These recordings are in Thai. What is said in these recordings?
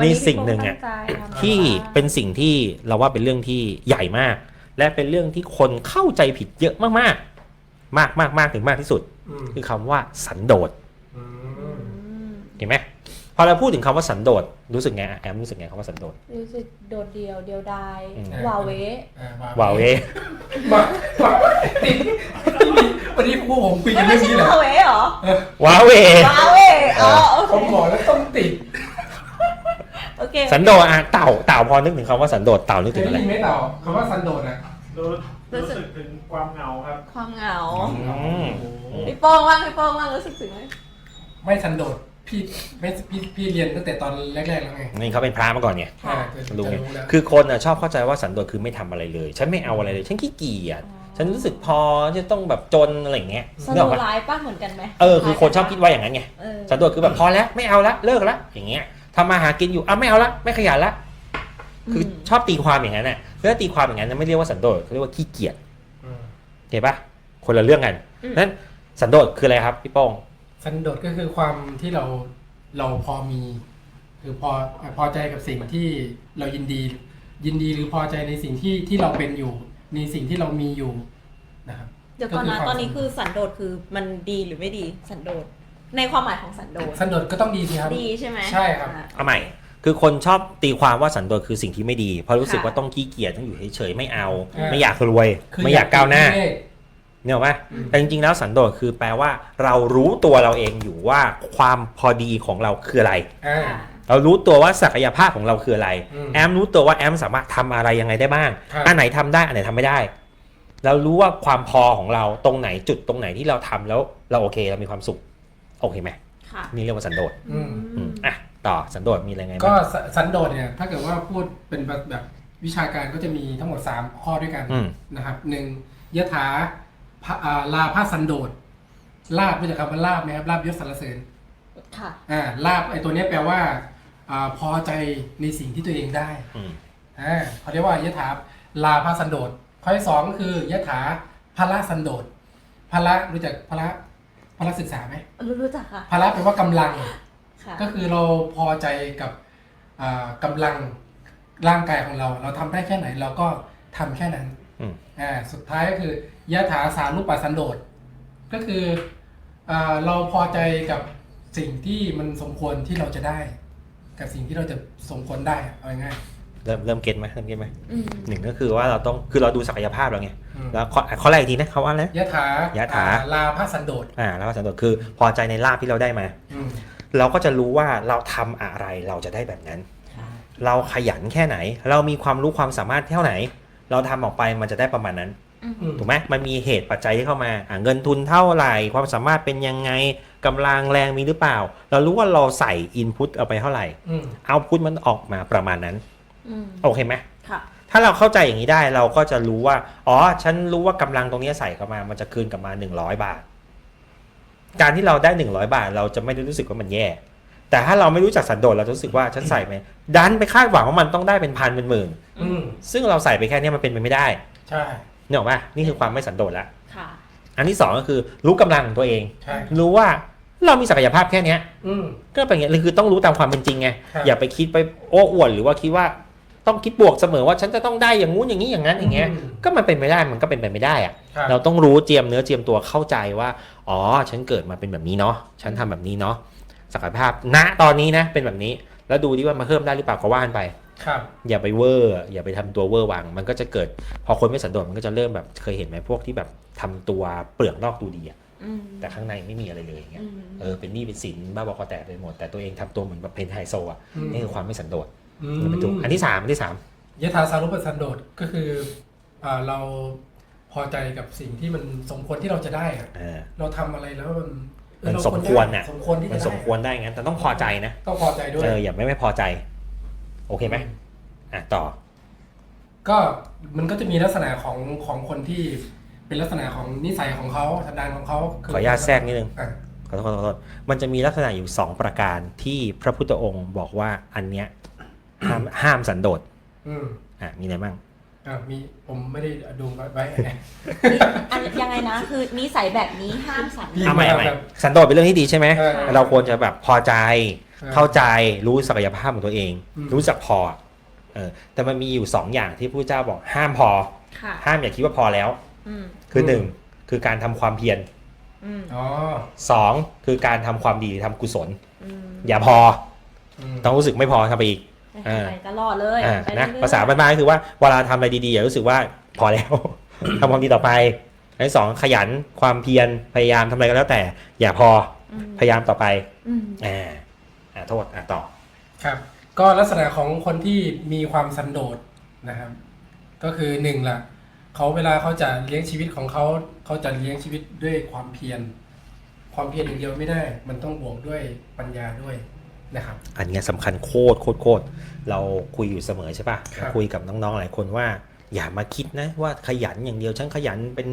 วันมีนี้สิ่งหนึ่งอะพี่โป้ตั้ใจทำที่เป็นสิ่งที่เราว่าเป็นเรื่องที่ใหญ่มาก และเป็นเรื่องที่คนเข้าใจผิดเยอะมาก ๆ มากมากมากถึงมากที่สุดอืมคือคำว่าสันโดษอือืมมเห็นไหมพอเราพูดถึงคำว่าสันโดษรู้สึกไงอะแอมรู้สึกไงคำว่าสันโดษรู้สึกโดดเดี่ยวเดียวดายอืมวาเวอ่วาวเวมามาติดวันนี้พวกผมคุยกัไม่นไม่เรื่องใช่นี้แหละวาเวเหรอวาเววาเวอ๋อโอผมเคบอกแล้วต้องติด โอเคสันโดษอะเต่าเต่าพอนึกถึงคำว่าสันโดษเต่านึกเคถึยงอะไรได้ยินไหมเต่าคำว่าซันโดดอะรู้รู้สึกถึงความเหงาครับความเหงาอืมพี่โป้งว่างพี่โป้งว่างรู้สึกถึงไหมไม่ซันโดดพี่ไม่พี่พี่เรียนตั้งแต่ตอนแรกๆแล้วไงนี่เขาเป็นพระมาก่อนไง อ่าจะจะรู้ไงรู้แล้วคือคนอะชอบเข้าใจว่าสันโดษคือไม่ทำอะไรเลย ฉันไม่เอาอะไรเลย ฉันขี้เกียจฉันรู้สึกพอจะต้องแบบจนอะไรอย่างเงี้ยสนึกอโลอกปะไลฟ์ป้าเหมือนกันไหมเออคือคนชอบคิดว่าอย่างนั้นไงเออสันโดษคือแบบพอแล้วไม่เอาละเลิกละอย่างเงี้ย ทำมาหากินอยู่อะไม่เอาละไม่ขยันละคืออมชอบตีความอย่างนั้นน่ะเมื่อตีความอย่างนั้นนะไม่เรียกว่าสันโดษเขาเรียกว่าขี้เกียจอืมเห็นปะคนละเรื่องกันนั้นสันโดษคืออะไรครับพี่โป้งซันโดดก็คือความที่เราเราพอมี คือพอพอใจกับสิ่งที่เรายินดี ยินดีหรือพอใจในสิ่งที่ที่เราเป็นอยู่ ในสิ่งที่เรามีอยู่นะครับเดี๋ยวก่อนก็คือนะความตอนนี้คือสันโดษคือมันดีหรือไม่ดีสันโดษ ในความหมายของสันโดษสันโดดก็ต้องดีสิครับ ดีใช่ไหมใช่ครับ อะ เอาใหม่ คือคนชอบตีความว่าสันโดษคือสิ่งที่ไม่ดี เพราะรู้สึกค่ะ ว่าต้องขี้เกียจต้องอยู่เฉยๆไม่เอา อ่า ไม่อยากรวย คืไม่อยากก้าวหน้า เลข เนี่ยหรอกปะอืม แต่จริงๆแล้วสันโดษคือแปลว่า เรารู้ตัวเราเองอยู่ว่าความพอดีของเราคืออะไร อ่าค่ะเรารู้ตัวว่าศักยภาพของเราคืออะไร อืมแอมรู้ตัวว่าแอมสามารถทำอะไรยังไงได้บ้าง ครับ อันไหนทำได้อันไหนทำไม่ได้ เรารู้ว่าความพอของเราตรงไหนจุดตรงไหนที่เราทำแล้วเราโอเคเรามีความสุข โอเคไหมค่ะนี่เรียกว่าสันโดษอืม อืมอะต่อสันโดษมีอะไรไงก็บ้าง สสันโดษเนี่ยถ้าเกิดว่าพูดเป็นแบบแบบวิชาการก็จะมีทั้งหมด 3 ข้อด้วยกันอืม นะครับหนึ่งยถาพะอ่าลาภาสันโดษลาบรู้จักคำว่าลาบไหมครับลาบยศสรรเสริญค่ะ อ่าลาบไอตัวเนี้ยแปลว่าอ่าพอใจในสิ่งที่ตัวเองได้อืมอ่าเขาเรียกว่ายถาลาภาสันโดษข้อที่สองก็คือยถาพละสันโดษพละรู้จักพละ พละศึกษาไหมรู้รู้จักค่ะ พละแปลว่ากำลัง ค่ะ ก็คือเราพอใจกับอ่ากำลังร่างกายของเรา เราทำได้แค่ไหนเราก็ทำแค่นั้นอืมอ่าสุดท้ายก็คือยะถาสารุปปสันโดษก็คืออาเราพอใจกับสิ่งที่มันสมควรที่เราจะได้ กับสิ่งที่เราจะสมควรได้อะเอาง่ายเริ่มเริ่มเก็ตไหมเริ่มเก็ตไหมอืมหนึ่งก็คือว่าเราต้องคือเราดูศักยภาพเราไงๆอืม แล้วข้อข้อแรกอีกทีนะเขาว่าอะไรนะยะถายะถา อ่ลาภสันโดษอ่าแล้วก็สันโดษคือพอใจในลาภที่เราได้มา อืมเราก็จะรู้ว่าเราทำอะไรเราจะได้แบบนั้น ค่ะเราขยันแค่ไหน เรามีความรู้ความสามารถเท่าไหน เราทำออกไปมันจะได้ประมาณนั้น อืมอืมถูกไหมมันมีเหตุปัจจัยที่เข้ามาอะเงินทุนเท่าไหร่ ความสามารถเป็นยังไงกำลังแรงมีหรือเปล่า เรารู้ว่าเราใส่อินพุตเอาไปเท่าไหร่อืมเอาพุตมันออกมาประมาณนั้น อืมโอเคไหมค่ะ ถ้าเราเข้าใจอย่างนี้ได้เราก็จะรู้ว่า อ๋อ ฉันรู้ว่ากำลังตรงนี้ใส่เข้ามา มันจะคืนกลับมา 100 บาท การที่เราได้ 100 บาท เราจะไม่ได้รู้สึกว่ามันแย่ แต่ถ้าเราไม่รู้จักสันโดษเราจะรู้สึกว่าฉันใส่ไปดันไปคาดหวังว่ามันต้องได้เป็นพันเป็นหมื่นอืมซึ่งเราใส่ไปแค่เนี้ยมันเป็นไปไม่ได้ ใช่เนี่ยหรอกปะนี่คือความไม่สันโดษละค่ะอันที่สองก็คือรู้กำลังของตัวเองใช่รู้ว่าเรามีศักยภาพแค่เนี้ยอืมก็เป็นอย่างเงี้ยคือต้องรู้ตามความเป็นจริงไงครับอย่าไปคิดไปโอ้อวดหรือว่าคิดว่า ต้องคิดบวกเสมอว่าฉันจะต้องได้อย่างงู้นอย่างนี้อย่างนั้นอย่างเงี้ยอืมก็มันเป็นไม่ได้มันก็เป็นไปไม่ได้อะครับ เราต้องรู้เจียมเนื้อเจียมตัวเข้าใจว่า อ๋อ ฉันเกิดมาเป็นแบบนี้เนาะฉันทำแบบนี้เนาะศักยภาพณตอนนี้นะ เป็นแบบนี้ แล้วดูดิว่ามาเพิ่มได้หรือเปล่าก็ว่านไป ครับ อย่าไปเวอร์ อย่าไปทำตัวเวอร์วัง มันก็จะเกิด พอคนไม่สันโดษมันก็จะเริ่มแบบเคยเห็นไหมพวกที่แบบทำตัวเปลือกนอกดูดีอะอืมแต่ข้างในไม่มีอะไรเลยอย่างเงี้ยอืม เออเป็นหนี้เป็นสินบ้าบอคอแตกไปหมดแต่ตัวเองทำตัวเหมือนแบบเพนไฮโซอะอืม นี่คือความไม่สันโดษอื มันเป็นตัวอันที่สามอันที่สามยถาสารุปสันโดษก็คืออ่าเราพอใจกับสิ่งที่มันสมควรที่เราจะได้อะเออเราทำอะไรแล้วมันเออมันเาสมควรได้น่ะสมควรที่มันจะสมควรได้งั้นแต่ต้องพอใจนะต้องพอใจด้วยเอออย่าไม่ไม่พอใจ โอเคไหมอะต่อ ก็มันก็จะมีลักษณะของของคนที่เป็นลักษณะของนิสัยของเขาสันดานของเขาขออนุญาตแทรกนิดนึงอะขอโทษขอโทษขอโทษมันจะมีลักษณะอยู่2ประการที่พระพุทธองค์บอกว่าอันเนี้ย ห้ามห้ามสันโดษอืมอะมีอะไรบ้าง อะมีผมไม่ได้ดูไว้ไว้ อันยังไงนะ คือนิสัยแบบนี้ห้ามสันพี่เอาใหม่เอาใหม่ครับสันโดษเป็นเรื่องที่ดีใช่ไหม เออเราควรจะแบบพอใจ เข้าใจรู้ศักยภาพของตัวเอง อืม รู้จักพอเออแต่มันมีอยู่สองอย่างที่พระเจ้าบอกห้ามพอ ค่ะ ห้ามอย่าคิดว่าพอแล้ว อืม คือหนึ่งคือการทำความเพียรอืม อ๋อสองคือการทำความดีทำกุศล อืม อย่าพอ อืมต้องรู้สึกไม่พอทำไปอีกอ่า ไปตลอดเลยอ่าไปนะเรื่อยๆภาษาบ้านๆก็คือว่าเวลาทำอะไรดีๆอย่ารู้สึกว่าพอแล้ว ทำความดีต่อไปอันที่สองขยันความเพียรพยายามทำอะไรก็แล้วแต่ อย่าพออืมพยายามต่อไปอืมอ่าอ่าโทษอ่าต่อ ครับ ก็ลักษณะของคนที่มีความสันโดษนะครับ ก็คือหนึ่งล่ะเขาเวลาเขาจะเลี้ยงชีวิตของเขาเขาจะเลี้ยงชีวิตด้วยความเพียร ความเพียรอย่างเดียวไม่ได้ มันต้องบวกด้วยปัญญาด้วย นะครับ อันเนี้ยสำคัญโคตรโคตรโคตรเราคุยอยู่เสมอใช่ปะครับคุยกับน้องๆหลายคนว่า อย่ามาคิดนะว่าขยันอย่างเดียวฉันขยันเป็น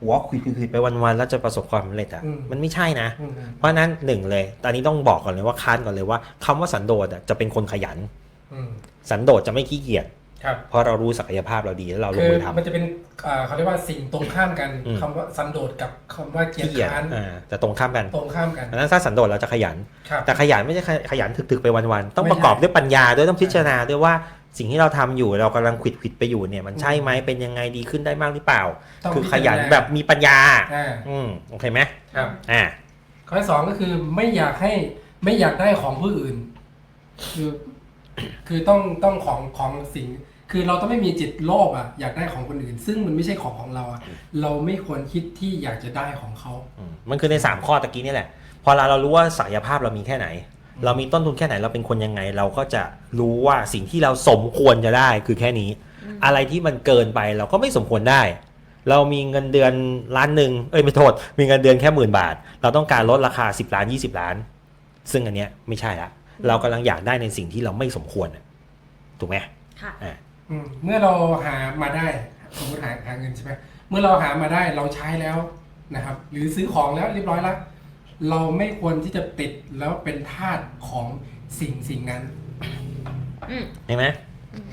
หัวคุยๆไปวันๆแล้วจะประสบความสำเร็จอะมันไม่ใช่นะอืมเพราะฉะนั้นหนึ่งเลย ตอนนี้ต้องบอกก่อนเลยว่าค้านก่อนเลยว่าคำว่าสันโดษอะจะเป็นคนขยันอืมสันโดษจะไม่ขี้เกียจ ครับเพราะเรารู้ศักยภาพเราดีแล้วเราลงคือมือทำมันจะเป็นอ่าเขาเรียกว่าสิ่งตรงข้ามกันอืมคำว่าสันโดษกับคำว่าเกียรขี้ติเกียจค้านอ่าจะตรงข้ามกันตรงข้ามกันดังนั้นถ้าสันโดษเราจะขยันครับแต่ขยันไม่ใช่ขยันถึกๆไปวันๆต้องไม่ประกอบใช่ด้วยปัญญาด้วยต้องพิจารณาด้วยว่าสิ่งที่เราทำอยู่เรากำลังขวิดขวิดๆไปอยู่เนี่ยมันใช่ไหมเป็นยังไงดีขึ้นได้มากหรือเปล่าต้องคือพิขจารณายันแบบมีปัญญาอ่าอืมโอเคไหมครับอ่าข้อที่สองก็คือไม่อยากให้ไม่อยากได้ของผู้อื่น คือ คือต้องต้องของของสิ่ง คือเราต้องไม่มีจิตโลภอะอยากได้ของคนอื่น ซึ่งมันไม่ใช่ของของเราอะเราไม่ควรคิดที่อยากจะได้ของเขา อืมมันคือใน 3 ข้อตะกี้นี่แหละ พอเราเรารู้ว่าศักยภาพเรามีแค่ไหน เรามีต้นทุนแค่ไหนเราเป็นคนยังไง เราก็จะรู้ว่าสิ่งที่เราสมควรจะได้คือแค่นี้อะไรที่มันเกินไปเราก็ไม่สมควรได้ เรามีเงินเดือนล้านหนึ่งเอ้ยไม่โทษ มีเงินเดือนแค่หมื่นบาท เราต้องการลดราคา 10 ล้าน 20 ล้าน ซึ่งอันเนี้ยไม่ใช่ละเรากำลังอยากได้ในสิ่งที่เราไม่สมควรน่ะถูกไหมค่ะ อ่า อืมเมื่อเราหามาได้สมมติหาหาเงินใช่ไหมเมื่อเราหามาได้เราใช้แล้วนะครับ หรือซื้อของแล้วเรียบร้อยแล้ว เราไม่ควรที่จะติดแล้วเป็นทาสของสิ่งสิ่งนั้น อืม เห็นไหม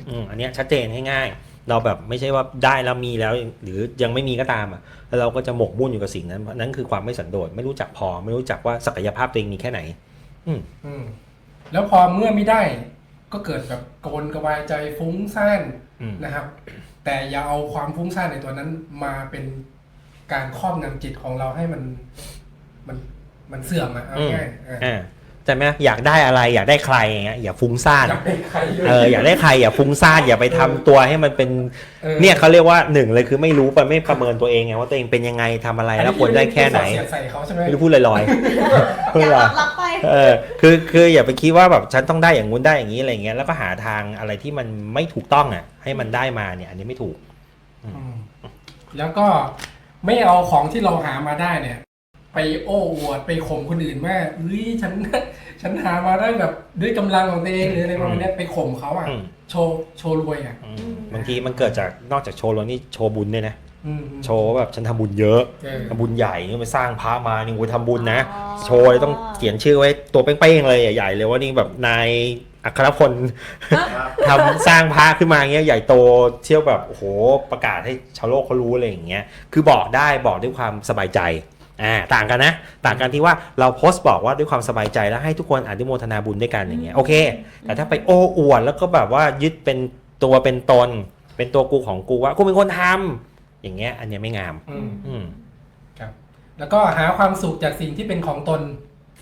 อืมอันเนี้ยชัดเจนง่ายๆ เราแบบไม่ใช่ว่าได้แล้วมีแล้ว หรือยังไม่มีก็ตามอะแล้วเราก็จะหมกมุ่นอยู่กับสิ่งนั้นนั่นคือความไม่สันโดษไม่รู้จักพอ ไม่รู้จักว่าศักยภาพตัวเองมีแค่ไหน อืม อืมแล้วพอเมื่อไม่ได้ ก็เกิดแบบกระวนกระวายใจฟุ้งซ่านอืมนะครับ แต่อย่าเอาความฟุ้งซ่านในตัวนั้นมาเป็นการครอบงำจิตของเราให้มันมันมันเสื่อมอะเอาง่ายๆ เอออ่าแต่ไหมอยากได้อะไรอยากได้ใครอย่างเงี้ยอย่าฟุ้งซ่านอยากเป็นใครยะเอออยากได้ใครอย่าฟุ้งซ่านอย่าไปทำตัวให้มันเป็นออเนี่ยเขาเรียกว่าหนึ่งเลยคือไม่รู้ไปไม่ประเมินตัวเองไงว่าตัวเองเป็นยังไงทำอะไรแล้วควรได้แค่ไหนเสียดใส่เขาใช่ไหมไม่รู้พูดลอยๆพูดอย่าลอรัยบรับไปเออคือคืออย่าไปคิดว่าแบบฉันต้องได้อย่างงู้นได้อย่างนี้อะไรเงี้ยแล้วก็หาทางอะไรที่มันไม่ถูกต้องอะ ให้มันได้มาเนี่ย อันนี้ไม่ถูกอืมแล้วก็ไม่เอาของที่เราหามาได้เนี่ย ไปโอ้อวดไปข่มคนอื่นว่าเฮ้ยฉัน ฉันหามาได้แบบด้วยกำลังของตัวเองหรืออะไรประมาณเนี้ยไปข่มเขาอะ อืม โชว์โชว์รวยอะ อืมบางทีมันเกิดจากนอกจากโชว์แล้วนี่โชว์บุญด้วยนะ อืมโชว์ว่าแบบฉันทำบุญเยอะเออทำบุญใหญ่นี่ไปสร้างพระมานี่โอ้ยทำบุญนะ อ๋อ โชว์เลยต้องเขียนชื่อไว้ตัวเป้งๆเลยใหญ่ๆเลยว่านี่แบบนายอัครพลครับทำสร้างพระขึ้นมาเงี้ยใหญ่โตเที่ยวแบบโอ้โหประกาศให้ชาวโลกเขารู้อะไรอย่างเงี้ยคือบอกได้บอกด้วยความสบายใจ อ่าต่างกันนะ ต่างกันที่ว่าเราโพสต์บอกว่าด้วยความสบายใจแล้วให้ทุกคนอนุโมทนาบุญด้วยกันอย่างเงี้ยโอเค แต่ถ้าไปโอ้อวดแล้วก็แบบว่ายึดเป็นตัวเป็นตน เป็นตัวกูของกูว่ากูเป็นคนทำอย่างเงี้ยอันเนี้ยไม่งาม อืมอืมครับ แล้วก็หาความสุขจากสิ่งที่เป็นของตน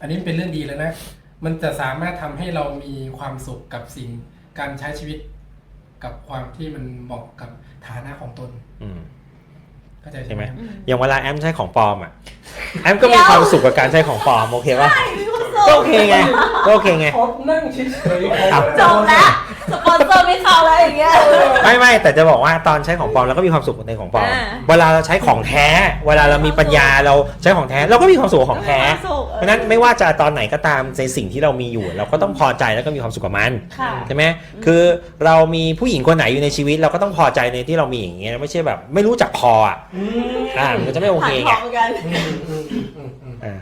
อันนี้เป็นเรื่องดีแล้วนะ มันจะสามารถทำให้เรามีความสุขกับสิ่งการใช้ชีวิต กับความที่มันเหมาะกับฐานะของตน อืม เข้าใจใช่ใช่ไหไหมมอืมอย่างเวลาแอมใช้ของปลอมอะแอมก็มีความสุขกับการใช้ของปลอมโอเคป่ะใช่มีความสุก็ขโอเคไงก็โอเคไงพบนั่งเฉยๆครับจบแล้ว สปอนเซอร์ไม่เข้าแล้วอย่างเงี้ย ไม่ไม่แต่จะบอกว่าตอนใช้ของปลอมเราก็มีความสุขในของปลอมอ่าเวลาเราใช้ของแท้ เวลาเรามีปัญญาเราใช้ของแท้เราก็มีความสุขกับของแท้มีความสุขเพราะฉะนั้นไม่ว่าจะตอนไหนก็ตามในสิ่งที่เรามีอยู่ เราก็ต้องพอใจแล้วก็มีความสุขกับมันค่ะ ใช่ไหมคือเรามีผู้หญิงคนไหนอยู่ในชีวิต เราก็ต้องพอใจในที่เรามีอย่างเงี้ยไม่ใช่แบบ ไม่รู้จักพออะอืมอ่ามันก็จะไม่โอเคผ่านไงทองกันอืมอืมอืมอืมอืมอ่า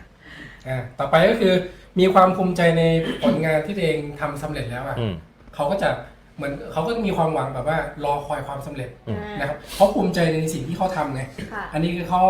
อ่าต่อไปก็คือมีความภูมิใจในผลงานที่ตัวเองทำสำเร็จแล้วอะ อืม เขาก็จะเหมือนเขาก็มีความหวังแบบว่ารอคอยความสำเร็จอืมนะครับเขาภูมิใจในสิ่งที่เขาทำไงค่ะอันนี้คือเขา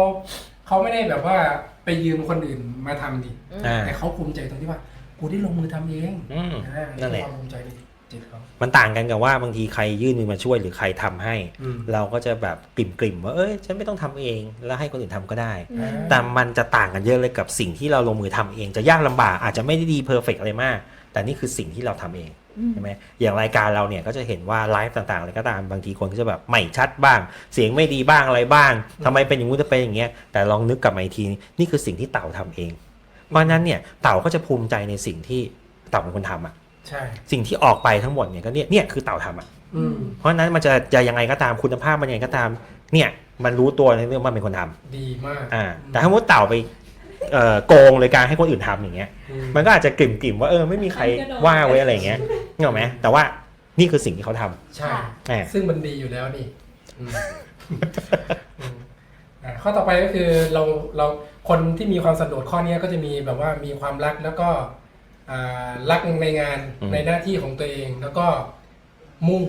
เขาไม่ได้แบบว่าไปยืมคนอื่นมาทำดิอ่า แต่เขาภูมิใจตรงที่ว่ากูได้ลงมือทำเองอืม อ่านั่นแหละคือความภูมิใจในจิตเขามันต่างกันกับว่าบางทีใครยื่นมือมาช่วยหรือใครทำให้ อืม เราก็จะแบบกลิ่มกลิ่มๆว่าเอ้ยฉันไม่ต้องทำเอง แล้วให้คนอื่นทำก็ได้ อืม แต่มันจะต่างกันเยอะเลยกับสิ่งที่เราลงมือทำเอง จะยากลำบากอาจจะไม่ได้ดีเพอร์เฟกอะไรมาก แต่นี่คือสิ่งที่เราทำเองอืม ใช่ไหมอย่างรายการเราเนี่ยก็จะเห็นว่าไลฟ์ต่างๆอะไรก็ตามบางทีคนก็จะแบบไม่ชัดบ้าง เสียงไม่ดีบ้างอะไรบ้างทำไมเป็นอย่างงู้นจะเป็นอย่างเงี้ยแต่ลองนึกกลับมาอีกทีนี่คือสิ่งที่เต่าทำเอง เพราะฉะนั้นเนี่ยเต่าก็จะภูมิใจในสิ่งที่เต่าเป็นคนทำอะใช่สิ่งที่ออกไปทั้งหมดเนี่ยก็เนี่ยเนี่ยคือเต่าทำอะอืมเพราะฉะนั้นมันจะจะยังไงก็ตามคุณภาพมันยังไงก็ตาม เนี่ยมันรู้ตัวในเรื่องว่ามันเป็นคนทำดีมากอ่าแต่ถ้ามุดเต่าไปเอ่อโกงเลยการให้คนอื่นทำอย่างเงี้ยอืมมันก็อาจจะกลิ่มกลิ่มๆว่าเออไม่มีใครว่าไว้อะไรอย่างเงี้ย นึกออกไหมแต่ว่านี่คือสิ่งที่เขาทำ ใช่อ่าซึ่งมันดีอยู่แล้วนี่อืมอืมอ่าข้อต่อไปก็คือเราเราคนที่มีความสันโดษข้อเนี้ยก็จะมีแบบว่ามีความรักแล้วก็อ่ารักในงานในหน้าที่ของตัวเอง แล้วก็มุ่ง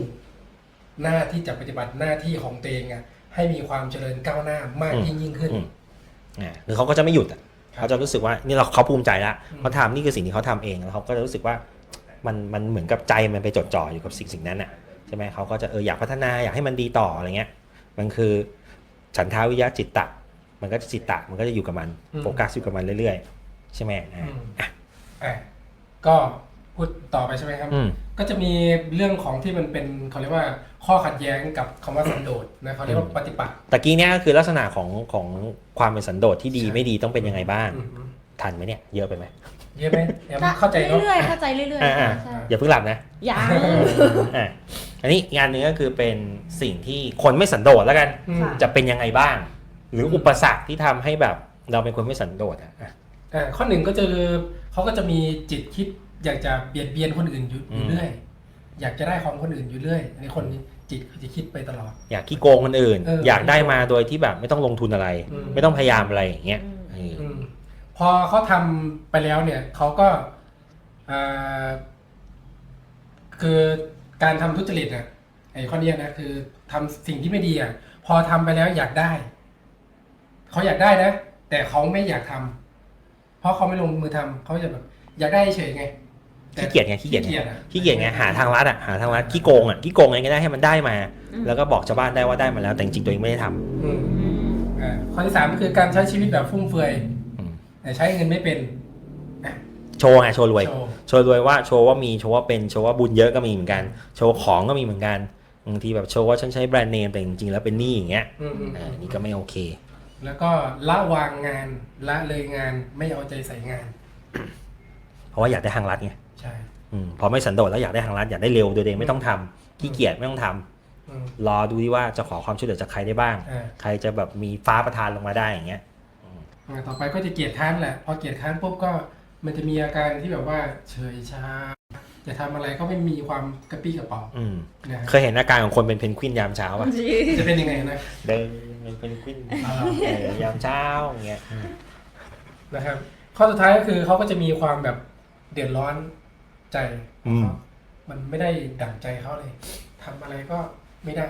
หน้าที่จะปฏิบัติหน้าที่ของตัวเองอะให้มีความเจริญก้าวหน้ามากยิ่งยิ่งขึ้น อืมอ่าหรือเขาก็จะไม่หยุดอะครับเขาจะรู้สึกว่านี่เราเขาภูมิใจละอืม เขาทำนี่คือสิ่งที่เขาทำเองแล้วเขาก็จะรู้สึกว่า มันมันเหมือนกับใจมันไปจดจ่ออยู่กับสิ่งสิ่งนั้นอะใช่ไหมเขาก็จะเอออยากพัฒนาอยากให้มันดีต่ออะไรเงี้ยมันคือฉันทาวิยะจิตตะ มันก็จะจิตตะมันก็จะอยู่กับมันอืมโฟกัสอยู่กับมันเรื่อยๆ ใช่ไหมอ่าอืมอะก็พูดต่อไปใช่ไหมครับอืมก็จะมีเรื่องของที่มันเป็นเขาเรียกว่าข้อขัดแย้งกับคำว่าสันโดษนะเขาเรียกว่าปฏิปักษ์ตะกี้เนี้ยก็คือลักษณะของของความเป็นสันโดษที่ดีใช่ไม่ดีต้องเป็นยังไงบ้างอืมทันไหมเนี่ย เยอะไปไหม เยอะไหมแอมเข้าใจเนาะ เรื่อยๆเข้าใจเรื่อยอ่าๆ ใช่อย่าเพิ่งหลับนะยัง อะอันนี้งานหนึ่งก็คือเป็นสิ่งที่คนไม่สันโดษแล้วกัน อืม ค่ะ จะเป็นยังไงบ้าง หรืออุปสรรคที่ทำให้แบบเราเป็นคนไม่สันโดษอะอะ อ่าข้อหนึ่งก็จะคือเขาก็จะมีจิตคิดอยากจะเบียดเบียนคนอื่นอยู่อืม อยู่เรื่อย อยากจะได้ของคนอื่นอยู่เรื่อยอันนี้คนนี้จิตเขาจะคิดไปตลอด อยากขี้โกงคนอื่น เออออยากได้มาโดยที่แบบไม่ต้องลงทุนอะไร อืม ไม่ต้องพยายามอะไรอย่างเงี้ยอืม เอออืม พอเขาทำไปแล้วเนี่ยเขาก็อ่าคือการทำทุจริตอะไอ้ข้อเนี้ยนะคือทำสิ่งที่ไม่ดีอะพอทำไปแล้วอยากได้เขาอยากได้นะแต่เขาไม่อยากทำเพราะเขาไม่ลงมือทำเขาจะแบบอยากได้เฉยไงแต่ขี้เกียจไงขี้เกียจไงอะขี้เกียจไงหาทางลัดอะหาทางลัดขี้โกงอะขี้โกงไงก็ได้ให้มันได้มาอืมแล้วก็บอกชาวบ้านได้ว่าได้มาแล้ว แต่จริงๆตัวเองไม่ได้ทำอืมอืมอ่าข้อที่สามก็คือการใช้ชีวิตแบบฟุ่มเฟือยอืม แต่ใช้เงินไม่เป็นโชว์ไงโชว์รวย โชว์ โชว์รวยว่าโชว์ว่ามีโชว์ว่าเป็นโชว์ว่าบุญเยอะก็มีเหมือนกัน โชว์ของก็มีเหมือนกันบางทีแบบโชว์ว่าฉันใช้แบรนด์เนมแต่จริงๆแล้วเป็นหนี้อย่างเงี้ยอืมอืมอ่านี่ก็ไม่โอเค แล้วก็ละวางงานละเลยงานไม่เอาใจใส่งาน เพราะว่าอยากได้ทางลัดไงใช่อืมพอไม่สันโดษแล้วอยากได้ทางลัดอยากได้เร็วโดยตัวเองไม่ต้องทำขี้เกียจไม่ต้องทำอืมรอดูที่ว่าจะขอความช่วยเหลือจากใครได้บ้าง อ่าใครจะแบบมีฟ้าประทานลงมาได้อย่างเงี้ยอ่า ต่อไปก็จะเกียดค้านแหละ พอเกียดค้านปุ๊บก็มันจะมีอาการที่แบบว่าเฉยชาจะทำอะไรก็ไม่มีความกระปี้กระเป๋าอืมนะเคยเห็นอาการของคนเป็นเพนกวินยามเช้าป่ะจะเป็นยังไงนะเดินเป็นเพนกวินอ่าเออยามเช้าอย่างเงี้ยอืมนะครับ ข้อสุดท้ายก็คือเขาก็จะมีความแบบเดือดร้อนใจอืมมันไม่ได้ดั่งใจเขาเลยทำอะไรก็ไม่ได้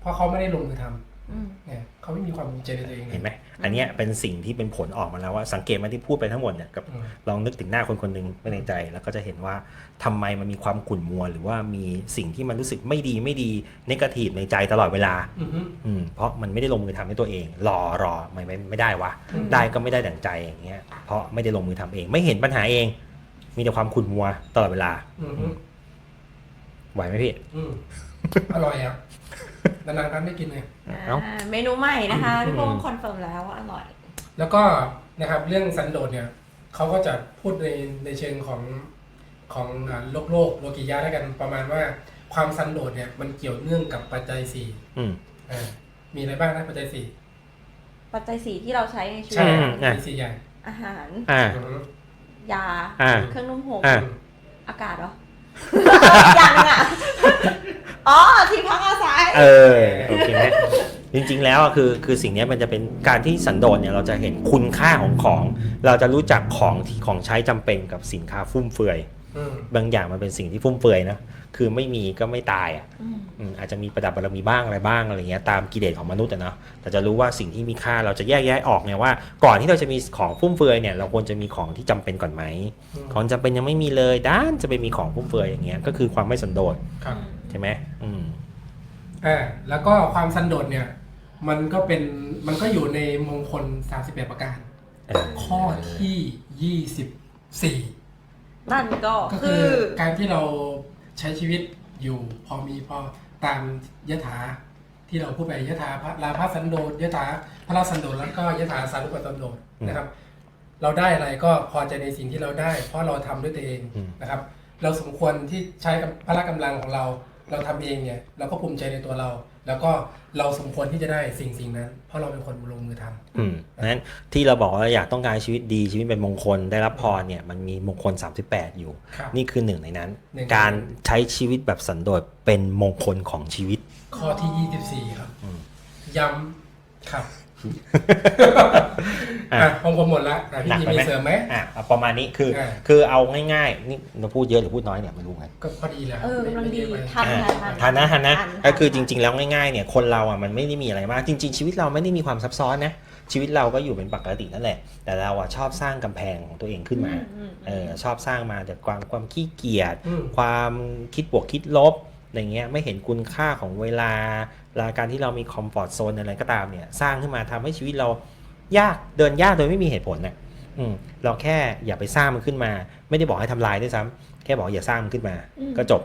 เพราะเขาไม่ได้ลงมือทำอืม เนี่ยเขาไม่มีความภูมิใจในตัวเองลยเห็นไหมอันเนี้ยเป็นสิ่งที่เป็นผลออกมาแล้วว่าสังเกตมาที่พูดไปทั้งหมดเนี่ยกับอืมลองนึกถึงหน้าคนคนหนึ่งไว้ในใจ แล้วก็จะเห็นว่าทำไมมันมีความขุ่นมัว หรือว่ามีสิ่งที่มันรู้สึกไม่ดีไม่ดีนกาทีฟในใจตลอดเวลาอือฮึอืมเพราะมันไม่ได้ลงมือทำให้ตัวเอง รอรอไม่ไม่ไม่ได้วะอืมได้ก็ไม่ได้ดั่งใจอย่างเงี้ยเพราะไม่ได้ลงมือทำเอง ไม่เห็นปัญหาเอง มีแต่ความขุ่นมัวตลอดเวลาอือฮึไหวไหมพี่อืมอร่อยอะ นานๆครั้งได้กินเลยเอ้า อ่าเมนูใหม่นะคะอืมพี่โป้งคอนเฟิร์มแล้วว่าอร่อย แล้วก็นะครับเรื่องสันโดษเนี่ยเขาก็จะพูดในในเชิงของของอ่าโลกโลกโลกิยะแล้วกันประมาณว่าความสันโดษเนี่ยมันเกี่ยวเนื่องกับปัจจัยสี่อืม อ่ามีอะไรบ้างนะปัจจัยสี่ปัจจัยสีที่เราใช้ในชีวิใช่ตอืมอะมีสี่อย่างอาหาร อ่า อืมยา อ่า เครื่องนุ่มห่มอ่า อากาศเหรอ อย่างหนึงอะ อ๋อที่พักอาศัย เออโอเคไหมจริงๆแล้วอะคือคือสิ่งเนี้ยมันจะเป็นการที่สันโดษเนี่ยเราจะเห็นคุณค่าของของ เราจะรู้จักของที่ของใช้จำเป็นกับสินค้าฟุ่มเฟือย อืมบางอย่างมันเป็นสิ่งที่ฟุ่มเฟือยนะ คือไม่มีก็ไม่ตายอะอืม อืมอาจจะมีประดับบารมีบ้างอะไรบ้างอะไรเงี้ยตามกิเลสของมนุษย์อะเนาะ แต่จะรู้ว่าสิ่งที่มีค่าเราจะแยกแยะออกเนี่ยว่า ก่อนที่เราจะมีของฟุ่มเฟือยเนี่ยเราควรจะมีของที่จำเป็นก่อนไหมของจำเป็นยังไม่มีเลยด้านจะไปมีของฟุ่มเฟือยอย่างเงี้ย ก็คือความไม่สันโดษ ครับใช่ไหมอืมอ่าแล้วก็ความสันโดษเนี่ย มันก็เป็นมันก็อยู่ในมงคล38ประการ เออข้อที่ 24 นั่นก็ก็คืคืออการที่เราใช้ชีวิตอยู่พอมีพอตามยถาที่เราพูดไปยถาพระลาภสันโดษยถาพระราชสันโดษแล้วก็ยถาสารุปสันโดษนะครับ เราได้อะไรก็พอใจในสิ่งที่เราได้ เพราะเราทำด้วยตัวเองนะครับ เราสมควรที่ใช้กับพละกำลังของเรา เราทำเองเนี่ยเราก็ภูมิใจในตัวเรา แล้วก็เราสมควรที่จะได้สิ่งสิ่งนั้น เพราะเราเป็นคนลงมือทำอืมนั้นที่เราบอกว่าอยากต้องการชีวิตดีชีวิตเป็นมงคลได้รับพรเนี่ยมันมีมงคล 38 อยู่ครับนี่คือหนึ่งในนั้นหนึ่งการใช้ชีวิตแบบสันโดษเป็นมงคลของชีวิต ข้อที่ 24 ครับอืมย้ำครับ อะอะผมผมหมดละอะพี่หนักมีไปไหมมีเสริมไหม อะเอาประมาณนี้คือ อ่า คือเอาง่ายๆนี่เราพูดเยอะหรือพูดน้อยเนี่ยไม่รู้ไง ก็พอดีแล้วเออไม่กำลังดีไม่เยอะไป ทันอ่าทันทันนะทันนะทันก็คือจริง ๆ แล้วง่ายๆเนี่ยคนเราอะมันไม่ได้มีอะไรมาก จริง ๆ ชีวิตเราไม่ได้มีความซับซ้อนนะชีวิตเราก็อยู่เป็นปกตินั่นแหละ แต่เราอะชอบสร้างกำแพงของตัวเองขึ้นมาอืมเออชอบสร้างมาจากความความขี้เกียจอืม ความคิดบวกคิดลบอะไรเงี้ยไม่เห็นคุณค่าของเวลา ลาการที่เรามีคอมฟอร์ทโซนอะไรก็ตามเนี่ยสร้างขึ้นมาทำให้ชีวิตเรายากเดินยากโดยไม่มีเหตุผลนะอืมเราแค่อย่าไปสร้างมันขึ้นมา ไม่ได้บอกให้ทำลายด้วยซ้ำแค่บอกอย่าสร้างมันขึ้นมาอืมก็จบ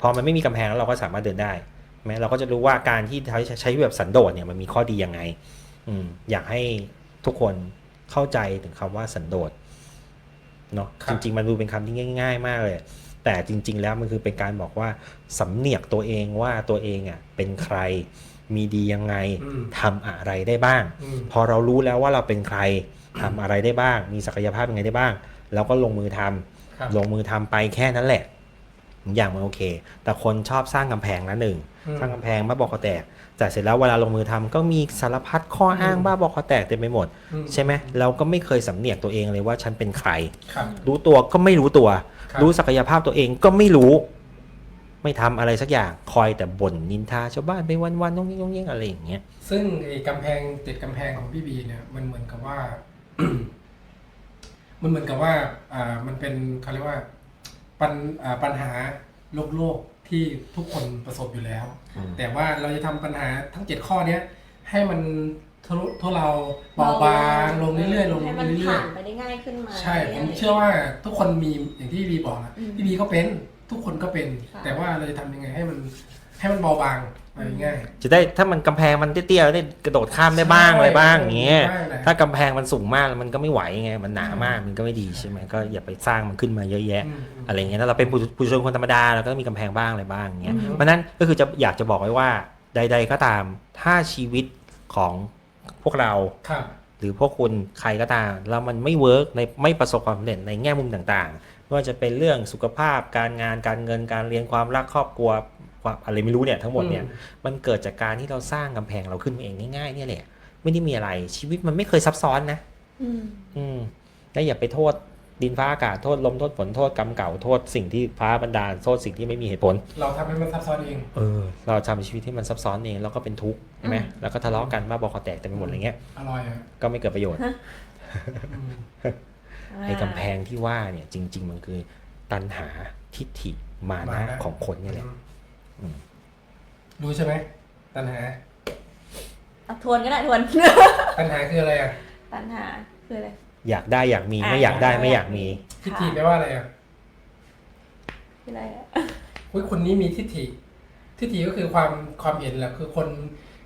พอมันไม่มีกำแพงแล้วเราก็สามารถเดินได้ใช่ไหมเราก็จะรู้ว่าการที่ใช้ใช้แบบสันโดษเนี่ยมันมีข้อดียังไง อืมอยากให้ทุกคนเข้าใจถึงคำว่าสันโดษเนาะครัจบริงๆมันดูเป็นคำที่ง่าย ๆ มากเลย แต่จริง ๆ แล้วมันคือเป็นการบอกว่าสำเนียกตัวเองว่าตัวเองอะเป็นใครมีดียังไงอืมทำอะไรได้บ้างอืมพอเรารู้แล้วว่าเราเป็นใครทำอะไรได้บ้าง มีศักยภาพยังไงได้บ้างเราก็ลงมือทำครับลงมือทำไปแค่นั้นแหละทุกอย่างมันโอเค แต่คนชอบสร้างกำแพงนะหนึ่งอืมสร้างกำแพงบ้าบอกคอแตกแต่เสร็จแล้วเวลาลงมือทำก็มีสารพัดข้ออ้างอืมบ้าบอกคอแตกเต็มไปหมดอืมใช่ไหมเราก็ไม่เคยสำเนียกตัวเองเลยว่าฉันเป็นใครครับรู้ตัวก็ไม่รู้ตัวค รับรู้ศักยภาพตัวเองก็ไม่รู้ ไม่ทำอะไรสักอย่างคอยแต่บ่นนินทาชาวบ้านไปวันๆน้องยิ่งน้องยิ่งอะไรอย่างเงี้ยซึ่งไอ้กำแพงติดกำแพงของพี่บีเนี่ยมันเหมือนกับว่า มันเหมือนกับว่า อ่ามันเป็นเขาเรียกว่าปัญอ่าปัญหาโลกโลกที่ทุกคนประสบอยู่แล้วอืมแต่ว่าเราจะทำปัญหาทั้งเจ็ดข้อเนี้ยให้มัน ทุเลทุเราเบาบางลงเรื่อยๆลงให้มันเรื่อผ่ายนไปได้ง่ายขึ้นมาๆใช่ผมเชื่อว่าทุกคนมีอย่างที่พี่บีบอกอะอืมพี่บีก็เป็นทุกคนก็เป็น ค่ะ แต่ว่าเราจะทำยังไงให้มันให้มันเบาบางเอาง่าย จะได้ถ้ามันกำแพงมันเตี้ยๆได้กระโดดข้ามได้บ้างใช่อะไรบ้างอย่างเงี้ยบ้างแหละถ้ากำแพงมันสูงมากมันก็ไม่ไหวไงมันหนามากมันก็ไม่ดีใช่ไหมก็อย่าไปสร้างมันขึ้นมาเยอะแยะ อืม อะไรเงี้ยถ้าเราเป็นผู้ผู้ชนคนธรรมดาเราก็ต้องมีกำแพงบ้างอะไรบ้างอย่างเงี้ยอืม เพราะฉะนั้นก็คือจะอยากจะบอกไว้ว่าใด ๆ ก็ตามถ้าชีวิตของ พวกเราครับ หรือพวกคุณใครก็ตาม แล้วมันไม่เวิร์กในไม่ประสบความสำเร็จในแง่มุมต่างๆไม่ว่าจะเป็นเรื่องสุขภาพการงานการเงินการเรียนความรักครอบครัวความอะไรไม่รู้เนี่ยทั้งหมดเนี่ยมันเกิดจากการที่เราสร้างกำแพงเราขึ้นมาเองง่ายๆเนี่ยแหละไม่ได้มีอะไรชีวิตมันไม่เคยซับซ้อนนะ อืม อืมแล้วอย่าไปโทษ ดินฟ้าอากาศโทษลมโทษฝนโทษกรรมเก่าโทษสิ่งที่ฟ้าบันดาลโทษสิ่งที่ไม่มีเหตุผล เราทำให้มันซับซ้อนเอง เออ เราทำชีวิตที่มันซับซ้อนเองแล้วก็เป็นทุกข์ใช่ไหมแล้วก็ทะเลาะกันบ้าบอคอแตกเต็มไปหมดอะไรเงี้ยอร่อยอะก็ไม่เกิดประโยชน์อืมไอ้กำแพงที่ว่าเนี่ย จริง ๆ มันคือ ตัณหาทิฏฐิมานะของคนเนี่ยแหละอืมรู้ใช่ไหมตัณหาอะทวนก็ได้ทวน ตัณหาคืออะไรอะ ตัณหาคืออะไร อยากได้อยากมีอะไม่อยากได้ ไม่อยากมี ทิฏฐิแปลว่าอะไรอะคืออะไรอะอุ้ยคนนี้มีทิฏฐิ ทิฏฐิก็คือความความเห็นแหละคือคน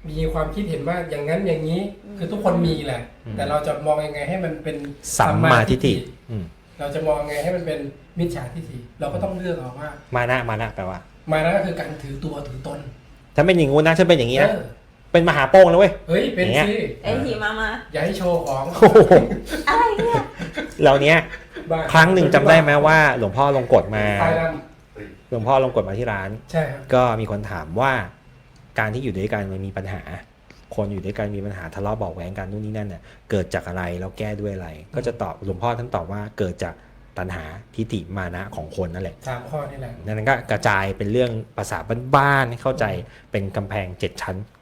มีความคิดเห็นว่าอย่างนั้นอย่างนี้ คือทุกคนมีแหละ อืม แต่เราจะมองยังไงให้มันเป็นสัมมาทิฏฐิอืมเราจะมองยังไงให้มันเป็นมิจฉาทิฏฐิ เราก็ต้องเลือกเอาว่า มานะมานะแปลว่า มานะก็คือการถือตัวถือตนถ้าเป็นอย่างงู้นนะฉันเป็นอย่างนี้นะเออ เป็นมหาโป้งแล้วเว้ย เฮ้ย เป็นอย่างเงี้ย สิไอ้ทีมามา อย่าให้โชว์ของโอ้โหอะไรเนี่ยเราเนี้ยบ้าครั้งหนึ่งจำได้ไหมว่า หลวงพ่อลงกฎมา ตายดหลวงพ่อลงกฎมาที่ร้านำใช่ครับ ก็มีคนถามว่า การที่อยู่ด้วยกันมันมีปัญหา คนอยู่ด้วยกันมีปัญหาทะเลาะเบาะแหวงกันนู่นนี่นั่นเนี่ยเกิดจากอะไรแล้วแก้ด้วยอะไร ก็จะตอบหลวงพ่อท่านตอบว่าเกิดจากตัณหาทิฏฐิมานะของคนนั่นแหละสามข้อนี่แหละนั้นก็กระจายเป็นเรื่องภาษาบ้านๆให้เข้าใจเป็นกำแพงเจ็ดชั้นอืม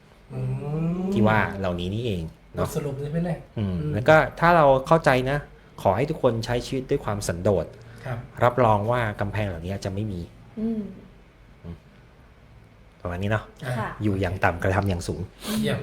ที่ว่าเหล่านี้นี่เองบทเนาะสรุปเลยไหมเนี่ยอืมอืมแล้วก็ถ้าเราเข้าใจนะ ขอให้ทุกคนใช้ชีวิตด้วยความสันโดษครับ รับรองว่ากำแพงเหล่านี้จะไม่มีอืมประมาณนี้เนาะอะค่ะอยู่อย่างต่ำกระทำอย่างสูงเยี่ยม